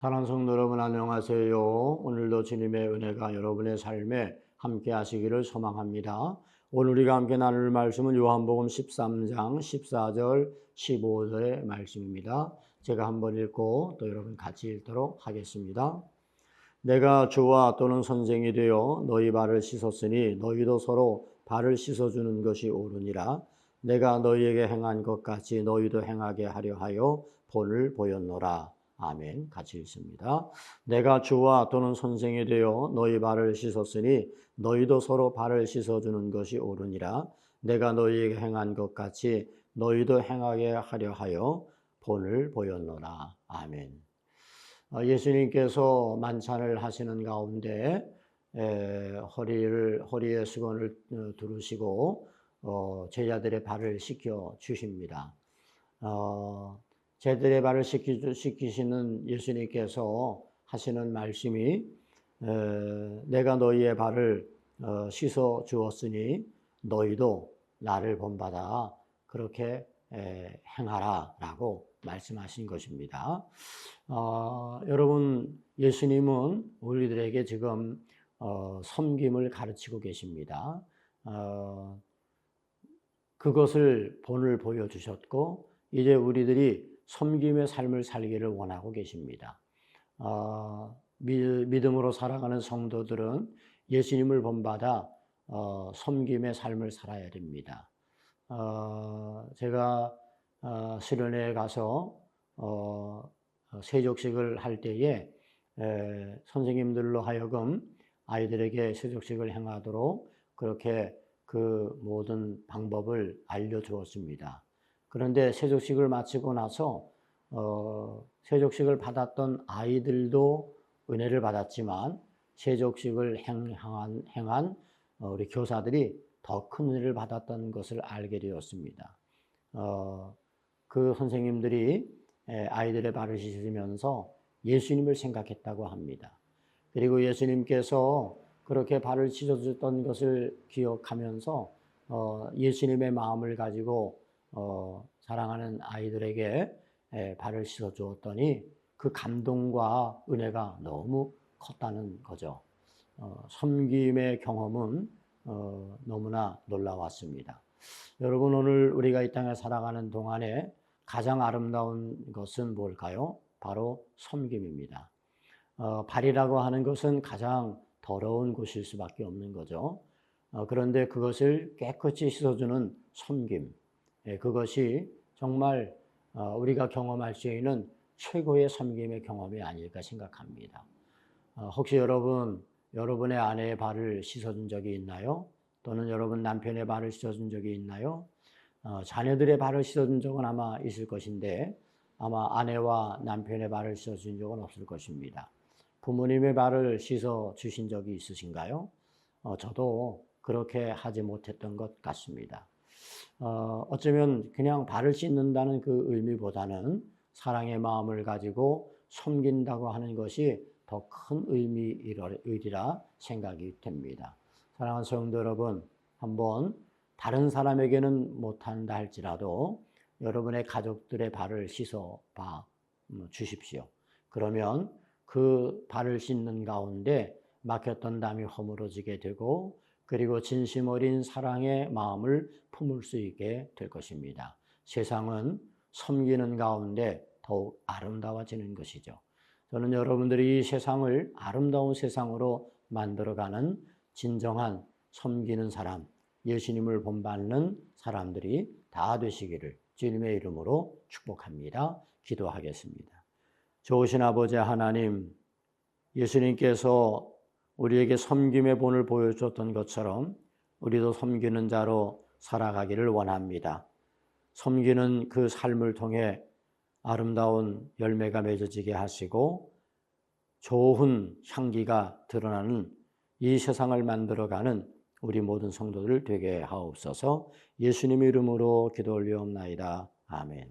사랑하는 성도 여러분 안녕하세요. 오늘도 주님의 은혜가 여러분의 삶에 함께 하시기를 소망합니다. 오늘 우리가 함께 나눌 말씀은 요한복음 13장 14절 15절의 말씀입니다. 제가 한번 읽고 또 여러분 같이 읽도록 하겠습니다. 내가 주와 또는 선생이 되어 너희 발을 씻었으니 너희도 서로 발을 씻어주는 것이 옳으니라. 내가 너희에게 행한 것 같이 너희도 행하게 하려 하여 본을 보였노라. 아멘. 같이 읽습니다. 내가 주와 또는 선생이 되어 너희 발을 씻었으니 너희도 서로 발을 씻어주는 것이 옳으니라. 내가 너희에게 행한 것 같이 너희도 행하게 하려 하여 본을 보였노라. 아멘. 어, 예수님께서 만찬을 하시는 가운데 에, 허리를 허리에 수건을 어, 두르시고 어, 제자들의 발을 씻겨 주십니다. 어, 제들의 발을 씻기, 씻기시는 예수님께서 하시는 말씀이 에, 내가 너희의 발을 어, 씻어 주었으니 너희도 나를 본받아 그렇게 에, 행하라라고 말씀하신 것입니다. 어, 여러분 예수님은 우리들에게 지금 어, 섬김을 가르치고 계십니다. 어, 그것을 본을 보여주셨고 이제 우리들이 섬김의 삶을 살기를 원하고 계십니다. 어, 믿음으로 살아가는 성도들은 예수님을 본받아 어, 섬김의 삶을 살아야 됩니다. 어, 제가 어, 수련회에 가서 어, 세족식을 할 때에 에, 선생님들로 하여금 아이들에게 세족식을 행하도록 그렇게 그 모든 방법을 알려주었습니다. 그런데 세족식을 마치고 나서 어, 세족식을 받았던 아이들도 은혜를 받았지만 세족식을 행한, 행한 어, 우리 교사들이 더 큰 은혜를 받았던 것을 알게 되었습니다. 어, 그 선생님들이 아이들의 발을 씻으면서 예수님을 생각했다고 합니다. 그리고 예수님께서 그렇게 발을 씻어줬던 것을 기억하면서 어, 예수님의 마음을 가지고 어, 사랑하는 아이들에게 에, 발을 씻어 주었더니 그 감동과 은혜가 너무 컸다는 거죠. 어, 섬김의 경험은 어, 너무나 놀라웠습니다. 여러분 오늘 우리가 이 땅에 살아가는 동안에 가장 아름다운 것은 뭘까요? 바로 섬김입니다. 어, 발이라고 하는 것은 가장 더러운 곳일 수밖에 없는 거죠. 어, 그런데 그것을 깨끗이 씻어주는 섬김, 예, 그것이 정말 어, 우리가 경험할 수 있는 최고의 섬김의 경험이 아닐까 생각합니다. 어, 혹시 여러분, 여러분의 아내의 발을 씻어준 적이 있나요? 또는 여러분 남편의 발을 씻어준 적이 있나요? 어, 자녀들의 발을 씻어준 적은 아마 있을 것인데 아마 아내와 남편의 발을 씻어준 적은 없을 것입니다. 부모님의 발을 씻어 주신 적이 있으신가요? 어, 저도 그렇게 하지 못했던 것 같습니다. 어, 어쩌면 그냥 발을 씻는다는 그 의미보다는 사랑의 마음을 가지고 섬긴다고 하는 것이 더 큰 의미이리라 생각이 됩니다. 사랑하는 성도 여러분, 한번 다른 사람에게는 못한다 할지라도 여러분의 가족들의 발을 씻어 봐 음, 주십시오. 그러면 그 발을 씻는 가운데 막혔던 담이 허물어지게 되고 그리고 진심 어린 사랑의 마음을 품을 수 있게 될 것입니다. 세상은 섬기는 가운데 더욱 아름다워지는 것이죠. 저는 여러분들이 이 세상을 아름다운 세상으로 만들어가는 진정한 섬기는 사람, 예수님을 본받는 사람들이 다 되시기를 주님의 이름으로 축복합니다. 기도하겠습니다. 좋으신 아버지 하나님, 예수님께서 우리에게 섬김의 본을 보여줬던 것처럼 우리도 섬기는 자로 살아가기를 원합니다. 섬기는 그 삶을 통해 아름다운 열매가 맺어지게 하시고 좋은 향기가 드러나는 이 세상을 만들어가는 우리 모든 성도들 되게 하옵소서 예수님 이름으로 기도 올리옵나이다. 아멘.